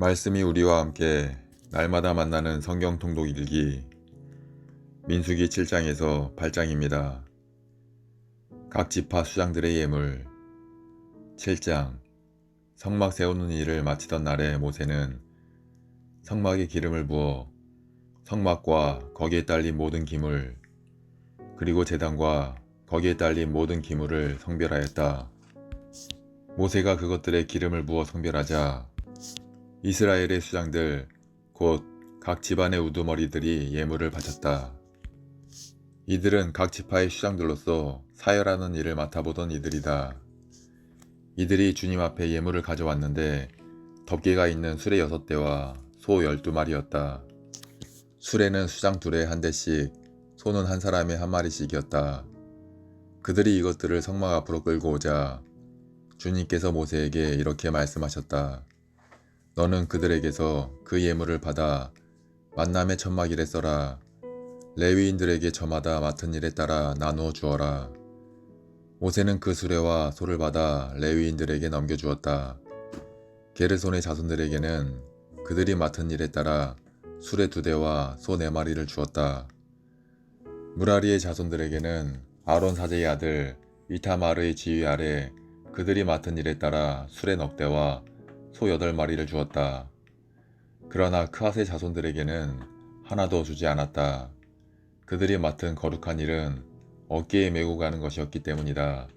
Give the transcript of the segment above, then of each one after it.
말씀이 우리와 함께 날마다 만나는 성경 통독 일기 민수기 7장에서 8장입니다. 각 지파 수장들의 예물 7장 성막 세우는 일을 마치던 날에 모세는 성막에 기름을 부어 성막과 거기에 딸린 모든 기물 그리고 제단과 거기에 딸린 모든 기물을 성별하였다. 모세가 그것들의 기름을 부어 성별하자 이스라엘의 수장들 곧 각 집안의 우두머리들이 예물을 바쳤다. 이들은 각 지파의 수장들로서 사열하는 일을 맡아보던 이들이다. 이들이 주님 앞에 예물을 가져왔는데 덮개가 있는 수레 여섯 대와 소 열두 마리였다. 수레는 수장 둘에 한 대씩, 소는 한 사람에 한 마리씩이었다. 그들이 이것들을 성막 앞으로 끌고 오자 주님께서 모세에게 이렇게 말씀하셨다. 너는 그들에게서 그 예물을 받아 만남의 천막일에 써라. 레위인들에게 저마다 맡은 일에 따라 나누어 주어라. 모세는 그 수레와 소를 받아 레위인들에게 넘겨주었다. 게르손의 자손들에게는 그들이 맡은 일에 따라 수레 두 대와 소 네 마리를 주었다. 무라리의 자손들에게는 아론 사제의 아들 이타마르의 지휘 아래 그들이 맡은 일에 따라 수레 넉 대와 소 여덟 마리를 주었다. 그러나 크앗의 자손들에게는 하나도 주지 않았다. 그들이 맡은 거룩한 일은 어깨에 메고 가는 것이었기 때문이다.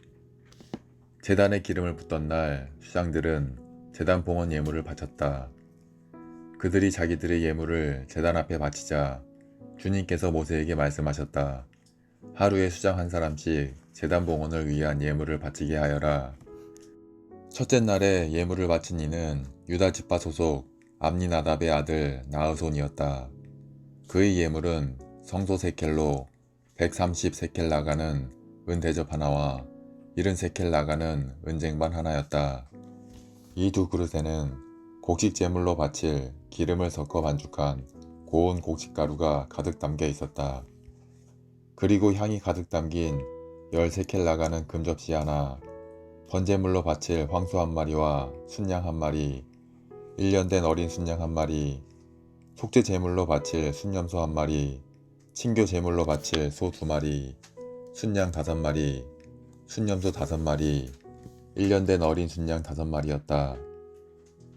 재단에 기름을 붓던 날 수장들은 재단 봉헌 예물을 바쳤다. 그들이 자기들의 예물을 재단 앞에 바치자 주님께서 모세에게 말씀하셨다. 하루에 수장 한 사람씩 재단 봉헌을 위한 예물을 바치게 하여라. 첫째 날에 예물을 바친 이는 유다 지파 소속 암니나답의 아들 나으손이었다. 그의 예물은 성소 세켈로 130 세켈 나가는 은 대접 하나와 70 세켈 나가는 은쟁반 하나였다. 이 두 그릇에는 곡식 제물로 바칠 기름을 섞어 반죽한 고운 곡식 가루가 가득 담겨 있었다. 그리고 향이 가득 담긴 10세켈 나가는 금접시 하나, 번제물로 바칠 황소 한 마리와 순양 한 마리, 1년 된 어린 순양 한 마리, 속죄 제물로 바칠 순염소 한 마리, 친교 제물로 바칠 소 두 마리, 순양 다섯 마리, 순염소 다섯 마리, 1년 된 어린 순양 다섯 마리였다.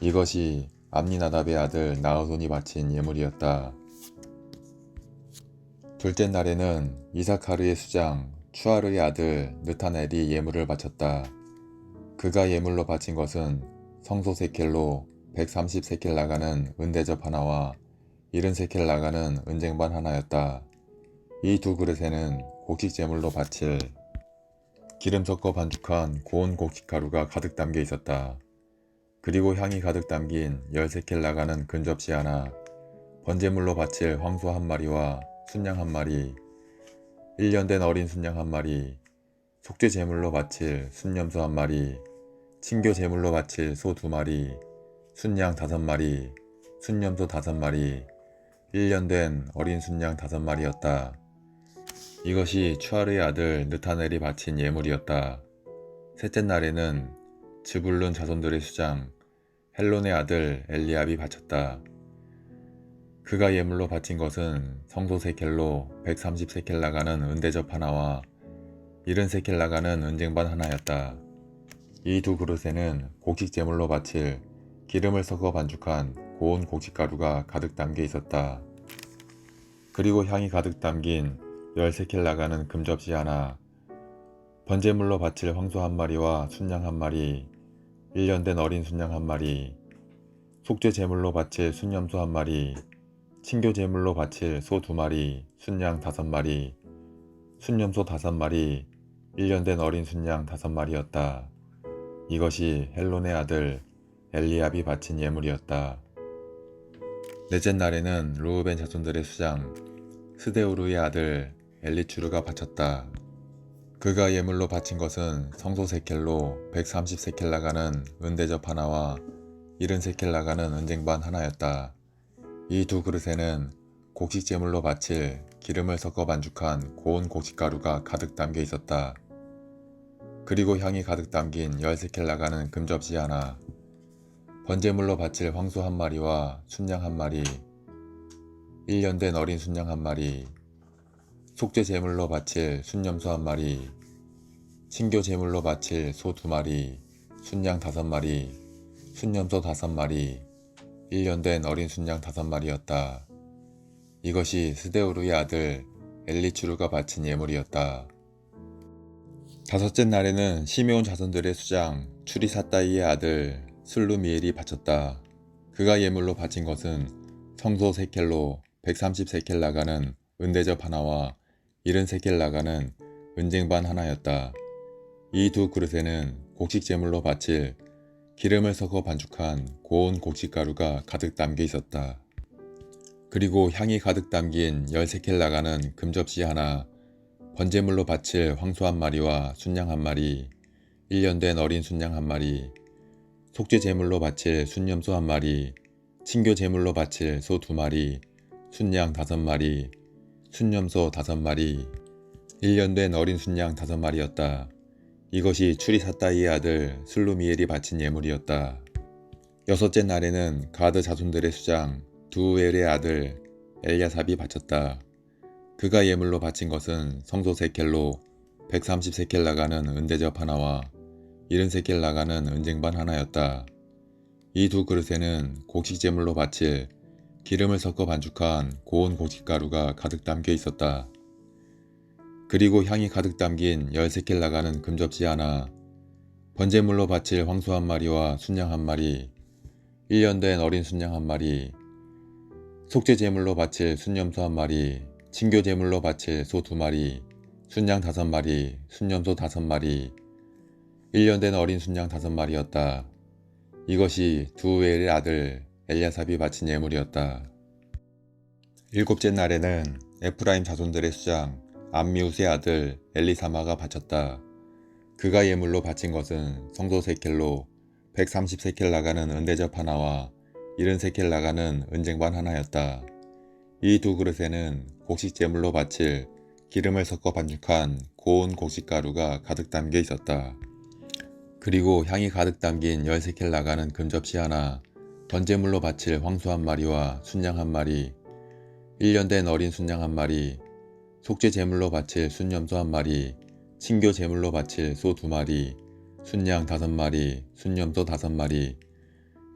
이것이 암니나답의 아들 나우손이 바친 예물이었다. 둘째 날에는 이사카르의 수장 추아르의 아들 느타넬이 예물을 바쳤다. 그가 예물로 바친 것은 성소 세켈로 130 세켈 나가는 은대접 하나와 70 세켈 나가는 은쟁반 하나였다. 이 두 그릇에는 곡식 제물로 바칠 기름 섞어 반죽한 고운 곡식 가루가 가득 담겨 있었다. 그리고 향이 가득 담긴 10세켈 나가는 근접시 하나, 번제물로 바칠 황소 한 마리와 순양 한 마리, 1년 된 어린 순양 한 마리, 속죄 제물로 바칠 순염소 한 마리, 친교 제물로 바칠 소 두 마리, 순양 다섯 마리, 순염소 다섯 마리, 1년 된 어린 순양 다섯 마리였다. 이것이 추아르의 아들 느타넬이 바친 예물이었다. 셋째 날에는 즈불룬 자손들의 수장 헬론의 아들 엘리압이 바쳤다. 그가 예물로 바친 것은 성소 세켈로 130 세켈 나가는 은대접 하나와 70 세켈 나가는 은쟁반 하나였다. 이 두 그릇에는 곡식 제물로 바칠 기름을 섞어 반죽한 고운 곡식 가루가 가득 담겨 있었다. 그리고 향이 가득 담긴 10세켈 나가는 금접시 하나, 번제물로 바칠 황소 한 마리와 순양 한 마리, 1년 된 어린 순양 한 마리, 속죄 제물로 바칠 순염소 한 마리, 친교 제물로 바칠 소 두 마리, 순양 다섯 마리, 순염소 다섯 마리, 1년 된 어린 순양 다섯 마리였다. 이것이 헬론의 아들 엘리압이 바친 예물이었다. 넷째 날에는 루우벤 자손들의 수장 스데우르의 아들 엘리추르가 바쳤다. 그가 예물로 바친 것은 성소 세켈로 130 세켈 나가는 은대접 하나와 70 세켈 나가는 은쟁반 하나였다. 이 두 그릇에는 곡식 제물로 바칠 기름을 섞어 반죽한 고운 곡식가루가 가득 담겨 있었다. 그리고 향이 가득 담긴 10세켈 나가는 금접시 하나, 번제물로 바칠 황소 한 마리와 순양 한 마리, 1년 된 어린 순양 한 마리, 속죄 제물로 바칠 순염소 한 마리, 신교 제물로 바칠 소 두 마리, 순양 다섯 마리, 순염소 다섯 마리, 1년 된 어린 순양 다섯 마리였다. 이것이 스데우르의 아들 엘리추르가 바친 예물이었다. 다섯째 날에는 시메온 자손들의 수장 추리사따이의 아들 슬루미엘이 바쳤다. 그가 예물로 바친 것은 성소 세켈로 130세켈 나가는 은대접 하나와 70세켈 나가는 은쟁반 하나였다. 이 두 그릇에는 곡식 제물로 바칠 기름을 섞어 반죽한 고운 곡식 가루가 가득 담겨 있었다. 그리고 향이 가득 담긴 13켈 나가는 금접시 하나, 번제물로 바칠 황소 한 마리와 순양 한 마리, 1년 된 어린 순양 한 마리, 속죄 제물로 바칠 순염소 한 마리, 친교 제물로 바칠 소 두 마리, 순양 다섯 마리, 순염소 다섯 마리, 1년 된 어린 순양 다섯 마리였다. 이것이 추리사따이의 아들 슬루미엘이 바친 예물이었다. 여섯째 날에는 가드 자손들의 수장 두엘의 아들 엘야삽이 바쳤다. 그가 예물로 바친 것은 성소 세켈로 130세켈 나가는 은대접 하나와 70세켈 나가는 은쟁반 하나였다. 이 두 그릇에는 곡식 제물로 바칠 기름을 섞어 반죽한 고운 곡식 가루가 가득 담겨 있었다. 그리고 향이 가득 담긴 10세켈 나가는 금접시 하나, 번제물로 바칠 황소 한 마리와 순양 한 마리, 1년 된 어린 순양 한 마리, 속죄 제물로 바칠 순염소 한 마리, 친교 제물로 바칠 소 두 마리, 순양 다섯 마리, 순염소 다섯 마리, 1년 된 어린 순양 다섯 마리였다. 이것이 두 엘의 아들 엘야삽이 바친 예물이었다. 일곱째 날에는 에프라임 자손들의 수장 암미우스의 아들 엘리사마가 바쳤다. 그가 예물로 바친 것은 성소 세켈로 130세켈 나가는 은대접 하나와 70세켈 나가는 은쟁반 하나였다. 이 두 그릇에는 곡식 제물로 바칠 기름을 섞어 반죽한 고운 곡식 가루가 가득 담겨 있었다. 그리고 향이 가득 담긴 10세켈 나가는 금접시 하나, 번제물로 바칠 황소 한 마리와 순양 한 마리, 1년 된 어린 순양 한 마리, 속죄 제물로 바칠 순염소 한 마리, 친교 제물로 바칠 소 두 마리, 순양 다섯 마리, 순염소 다섯 마리,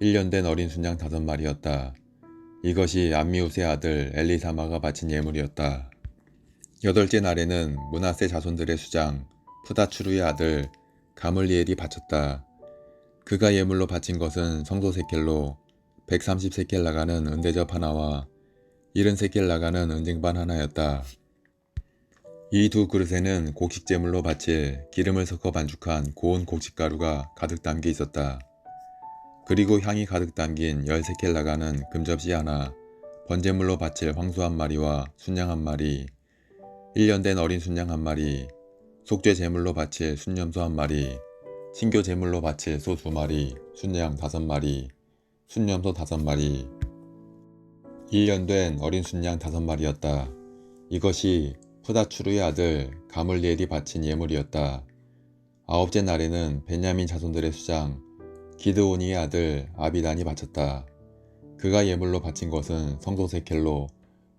1년 된 어린 순양 다섯 마리였다. 이것이 암미우스의 아들 엘리사마가 바친 예물이었다. 여덟째 날에는 문하세 자손들의 수장 푸다추루의 아들 가물리엘이 바쳤다. 그가 예물로 바친 것은 성소 세켈로 130세켈 나가는 은대접 하나와 70세켈 나가는 은쟁반 하나였다. 이 두 그릇에는 곡식 제물로 바칠 기름을 섞어 반죽한 고운 곡식가루가 가득 담겨 있었다. 그리고 향이 가득 담긴 13켈 나가는 금접시 하나, 번제물로 바칠 황소 한 마리와 순양 한 마리, 1년 된 어린 순양 한 마리, 속죄 제물로 바칠 순염소 한 마리, 신교 제물로 바칠 소 두 마리, 순양 다섯 마리, 순염소 다섯 마리, 1년 된 어린 순양 다섯 마리였다. 이것이 푸다추르의 아들 가물리엘이 바친 예물이었다. 아홉째 날에는 베냐민 자손들의 수장 기드오니의 아들 아비단이 바쳤다. 그가 예물로 바친 것은 성소 세켈로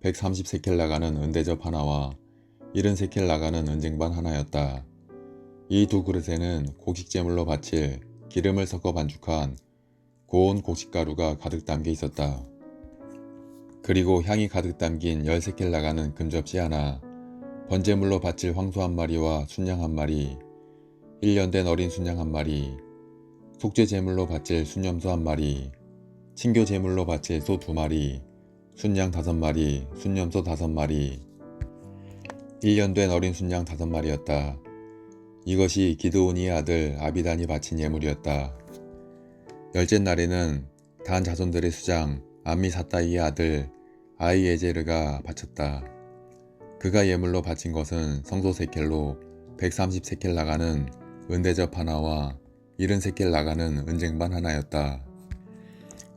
130세켈 나가는 은대접 하나와 70세켈 나가는 은쟁반 하나였다. 이 두 그릇에는 곡식 제물로 바칠 기름을 섞어 반죽한 고운 곡식가루가 가득 담겨 있었다. 그리고 향이 가득 담긴 10세켈 나가는 금접시 하나, 번제물로 바칠 황소 한 마리와 순양 한 마리, 1년 된 어린 순양 한 마리, 속죄 제물로 바칠 순염소 한 마리, 친교 제물로 바칠 소 두 마리, 순양 다섯 마리, 순염소 다섯 마리, 1년 된 어린 순양 다섯 마리였다. 이것이 기드온이의 아들 아비단이 바친 예물이었다. 열째 날에는 단 자손들의 수장 암미사따이의 아들 아이에제르가 바쳤다. 그가 예물로 바친 것은 성소 세켈로 130세켈 나가는 은대접 하나와 70세켈 나가는 은쟁반 하나였다.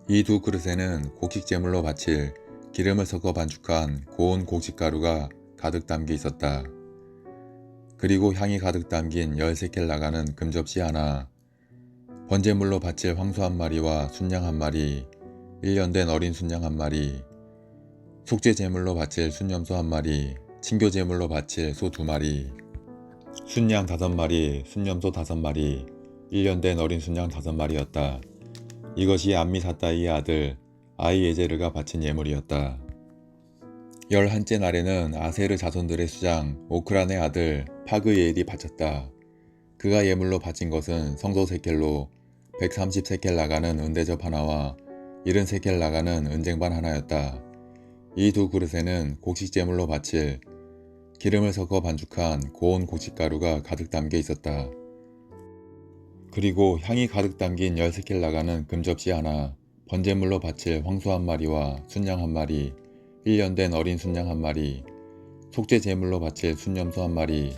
이 두 그릇에는 곡식 제물로 바칠 기름을 섞어 반죽한 고운 곡식 가루가 가득 담겨 있었다. 그리고 향이 가득 담긴 10세켈 나가는 금접시 하나, 번제물로 바칠 황소 한 마리와 순양 한 마리, 1년 된 어린 순양 한 마리, 속죄 제물로 바칠 순염소 한 마리, 친교 제물로 바칠 소 두 마리, 순양 다섯 마리, 순염소 다섯 마리, 1년 된 어린 순양 다섯 마리였다. 이것이 암미사따이의 아들 아이에제르가 바친 예물이었다. 열한째 날에는 아세르 자손들의 수장 오크란의 아들 파그예엘이 바쳤다. 그가 예물로 바친 것은 성소 세켈로 130세켈 나가는 은대접 하나와 70세켈 나가는 은쟁반 하나였다. 이 두 그릇에는 곡식 제물로 바칠 기름을 섞어 반죽한 고운 고춧가루가 가득 담겨 있었다. 그리고 향이 가득 담긴 10세켈 나가는 금접시 하나, 번제물로 바칠 황소 한 마리와 순양 한 마리, 1년 된 어린 순양 한 마리, 속죄 제물로 바칠 순염소 한 마리,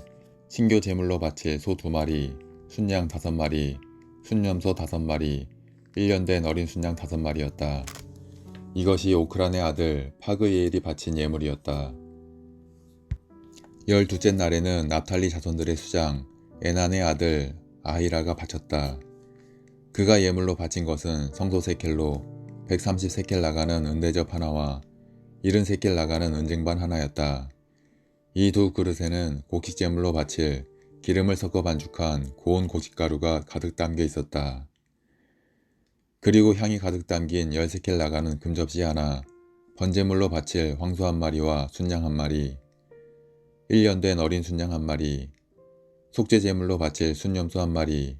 신교 제물로 바칠 소 두 마리, 순양 다섯 마리, 순염소 다섯 마리, 1년 된 어린 순양 다섯 마리였다. 이것이 오크란의 아들 파그예엘이 바친 예물이었다. 열두째 날에는 납탈리 자손들의 수장 에난의 아들 아히라가 바쳤다. 그가 예물로 바친 것은 성소 세켈로 130세켈 나가는 은대접 하나와 70세켈 나가는 은쟁반 하나였다. 이 두 그릇에는 곡식 제물로 바칠 기름을 섞어 반죽한 고운 고춧가루가 가득 담겨 있었다. 그리고 향이 가득 담긴 10세켈 나가는 금접시 하나, 번제물로 바칠 황소 한 마리와 순양 한 마리, 1년 된 어린 순양 한 마리, 속죄 제물로 바칠 순염소 한 마리,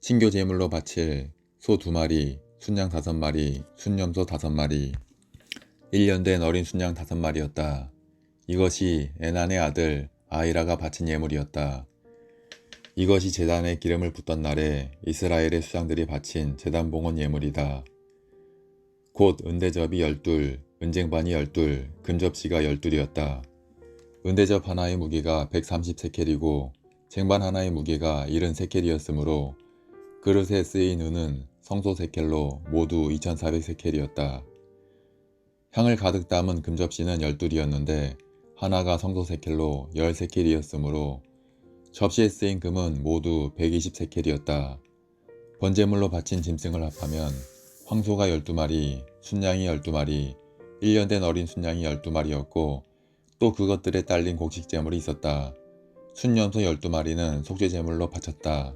친교 제물로 바칠 소 두 마리, 순양 다섯 마리, 순염소 다섯 마리, 1년 된 어린 순양 다섯 마리였다. 이것이 에난의 아들 아이라가 바친 예물이었다. 이것이 제단에 기름을 붓던 날에 이스라엘의 수장들이 바친 제단 봉헌 예물이다. 곧 은대접이 열둘, 은쟁반이 열둘, 금접시가 열둘이었다. 은대접 하나의 무게가 130세켈이고 쟁반 하나의 무게가 70세켈이었으므로 그릇에 쓰인 은은 성소 세켈로 모두 2400세켈이었다. 향을 가득 담은 금접시는 12이었는데 하나가 성소 세켈로 10세켈이었으므로 접시에 쓰인 금은 모두 120세켈이었다. 번제물로 바친 짐승을 합하면 황소가 12마리, 순양이 12마리, 1년 된 어린 순양이 12마리였고 또 그것들에 딸린 곡식제물이 있었다. 순염소 12마리는 속죄제물로 바쳤다.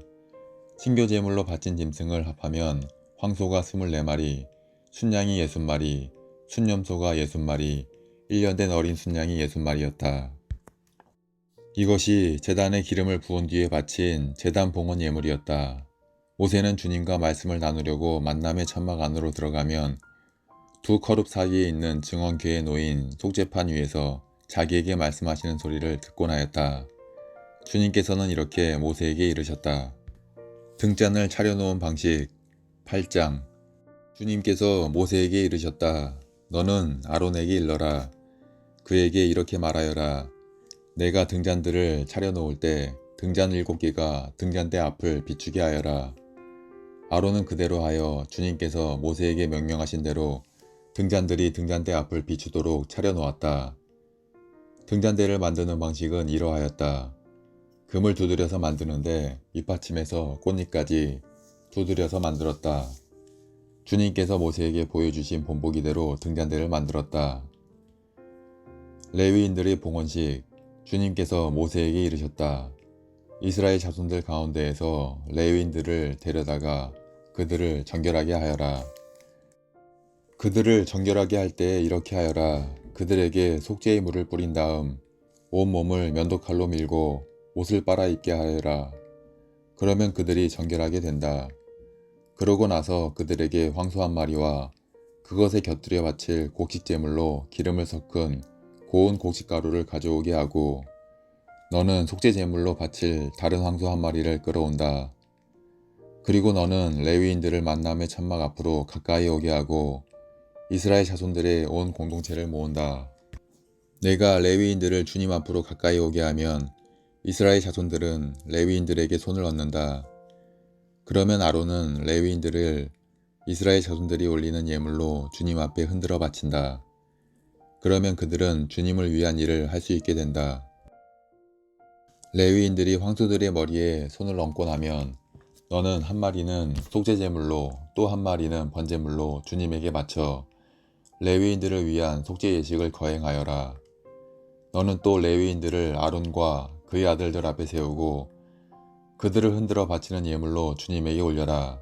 신교제물로 바친 짐승을 합하면 황소가 24마리, 순양이 60마리, 순염소가 60마리, 1년 된 어린 순양이 60마리였다. 이것이 재단에 기름을 부은 뒤에 바친 재단 봉헌 예물이었다. 모세는 주님과 말씀을 나누려고 만남의 천막 안으로 들어가면 두 커룹 사이에 있는 증언궤에 놓인 속죄판 위에서 자기에게 말씀하시는 소리를 듣곤 하였다. 주님께서는 이렇게 모세에게 이르셨다. 등잔을 차려놓은 방식 8장 주님께서 모세에게 이르셨다. 너는 아론에게 일러라. 그에게 이렇게 말하여라. 내가 등잔들을 차려놓을 때 등잔 일곱 개가 등잔대 앞을 비추게 하여라. 아론은 그대로 하여 주님께서 모세에게 명령하신 대로 등잔들이 등잔대 앞을 비추도록 차려놓았다. 등잔대를 만드는 방식은 이러하였다. 금을 두드려서 만드는데 윗받침에서 꽃잎까지 두드려서 만들었다. 주님께서 모세에게 보여주신 본보기대로 등잔대를 만들었다. 레위인들의 봉헌식 주님께서 모세에게 이르셨다. 이스라엘 자손들 가운데에서 레위인들을 데려다가 그들을 정결하게 하여라. 그들을 정결하게 할 때 이렇게 하여라. 그들에게 속죄의 물을 뿌린 다음 온 몸을 면도칼로 밀고 옷을 빨아 입게 하여라. 그러면 그들이 정결하게 된다. 그러고 나서 그들에게 황소 한 마리와 그것에 곁들여 바칠 곡식제물로 기름을 섞은 고운 곡식가루를 가져오게 하고 너는 속죄제물로 바칠 다른 황소 한 마리를 끌어온다. 그리고 너는 레위인들을 만남의 천막 앞으로 가까이 오게 하고 이스라엘 자손들의 온 공동체를 모은다. 내가 레위인들을 주님 앞으로 가까이 오게 하면 이스라엘 자손들은 레위인들에게 손을 얹는다. 그러면 아론은 레위인들을 이스라엘 자손들이 올리는 예물로 주님 앞에 흔들어 바친다. 그러면 그들은 주님을 위한 일을 할 수 있게 된다. 레위인들이 황소들의 머리에 손을 얹고 나면 너는 한 마리는 속죄 제물로 또 한 마리는 번제물로 주님에게 바쳐 레위인들을 위한 속죄 예식을 거행하여라. 너는 또 레위인들을 아론과 그의 아들들 앞에 세우고 그들을 흔들어 바치는 예물로 주님에게 올려라.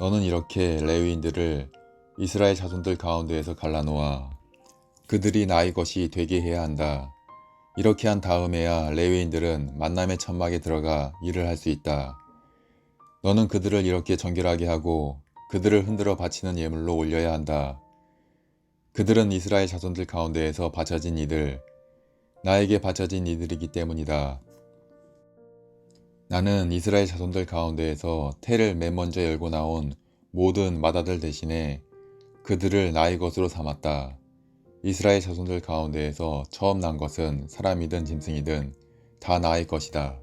너는 이렇게 레위인들을 이스라엘 자손들 가운데에서 갈라놓아 그들이 나의 것이 되게 해야 한다. 이렇게 한 다음에야 레위인들은 만남의 천막에 들어가 일을 할 수 있다. 너는 그들을 이렇게 정결하게 하고 그들을 흔들어 바치는 예물로 올려야 한다. 그들은 이스라엘 자손들 가운데에서 바쳐진 이들, 나에게 바쳐진 이들이기 때문이다. 나는 이스라엘 자손들 가운데에서 태를 맨 먼저 열고 나온 모든 마다들 대신에 그들을 나의 것으로 삼았다. 이스라엘 자손들 가운데에서 처음 난 것은 사람이든 짐승이든 다 나의 것이다.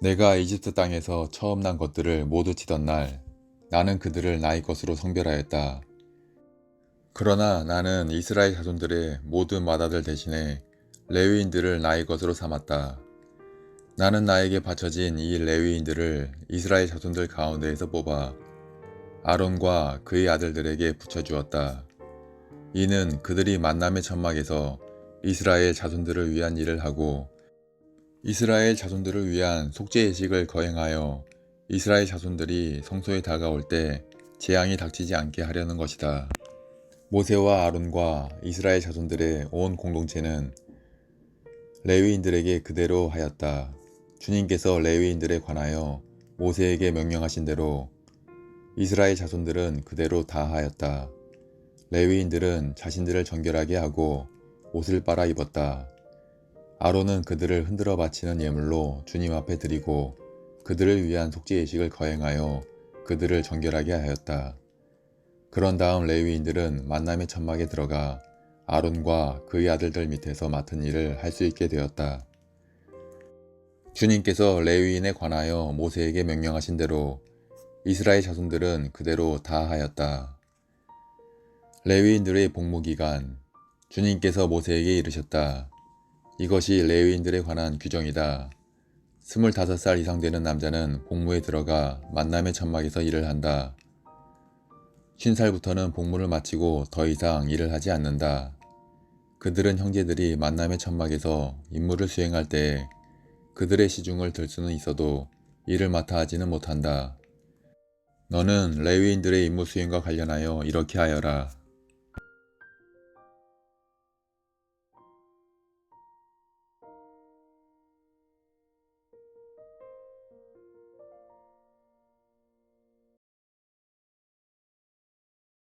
내가 이집트 땅에서 처음 난 것들을 모두 치던 날 나는 그들을 나의 것으로 성별하였다. 그러나 나는 이스라엘 자손들의 모든 마다들 대신에 레위인들을 나의 것으로 삼았다. 나는 나에게 바쳐진 이 레위인들을 이스라엘 자손들 가운데에서 뽑아 아론과 그의 아들들에게 붙여주었다. 이는 그들이 만남의 천막에서 이스라엘 자손들을 위한 일을 하고 이스라엘 자손들을 위한 속죄 예식을 거행하여 이스라엘 자손들이 성소에 다가올 때 재앙이 닥치지 않게 하려는 것이다. 모세와 아론과 이스라엘 자손들의 온 공동체는 레위인들에게 그대로 하였다. 주님께서 레위인들에 관하여 모세에게 명령하신 대로 이스라엘 자손들은 그대로 다 하였다. 레위인들은 자신들을 정결하게 하고 옷을 빨아 입었다. 아론은 그들을 흔들어 바치는 예물로 주님 앞에 드리고 그들을 위한 속죄 예식을 거행하여 그들을 정결하게 하였다. 그런 다음 레위인들은 만남의 천막에 들어가 아론과 그의 아들들 밑에서 맡은 일을 할 수 있게 되었다. 주님께서 레위인에 관하여 모세에게 명령하신 대로 이스라엘 자손들은 그대로 다 하였다. 레위인들의 복무 기간 주님께서 모세에게 이르셨다. 이것이 레위인들에 관한 규정이다. 25살 이상 되는 남자는 복무에 들어가 만남의 천막에서 일을 한다. 50살부터는 복무를 마치고 더 이상 일을 하지 않는다. 그들은 형제들이 만남의 천막에서 임무를 수행할 때 그들의 시중을 들 수는 있어도 일을 맡아 하지는 못한다. 너는 레위인들의 임무 수행과 관련하여 이렇게 하여라.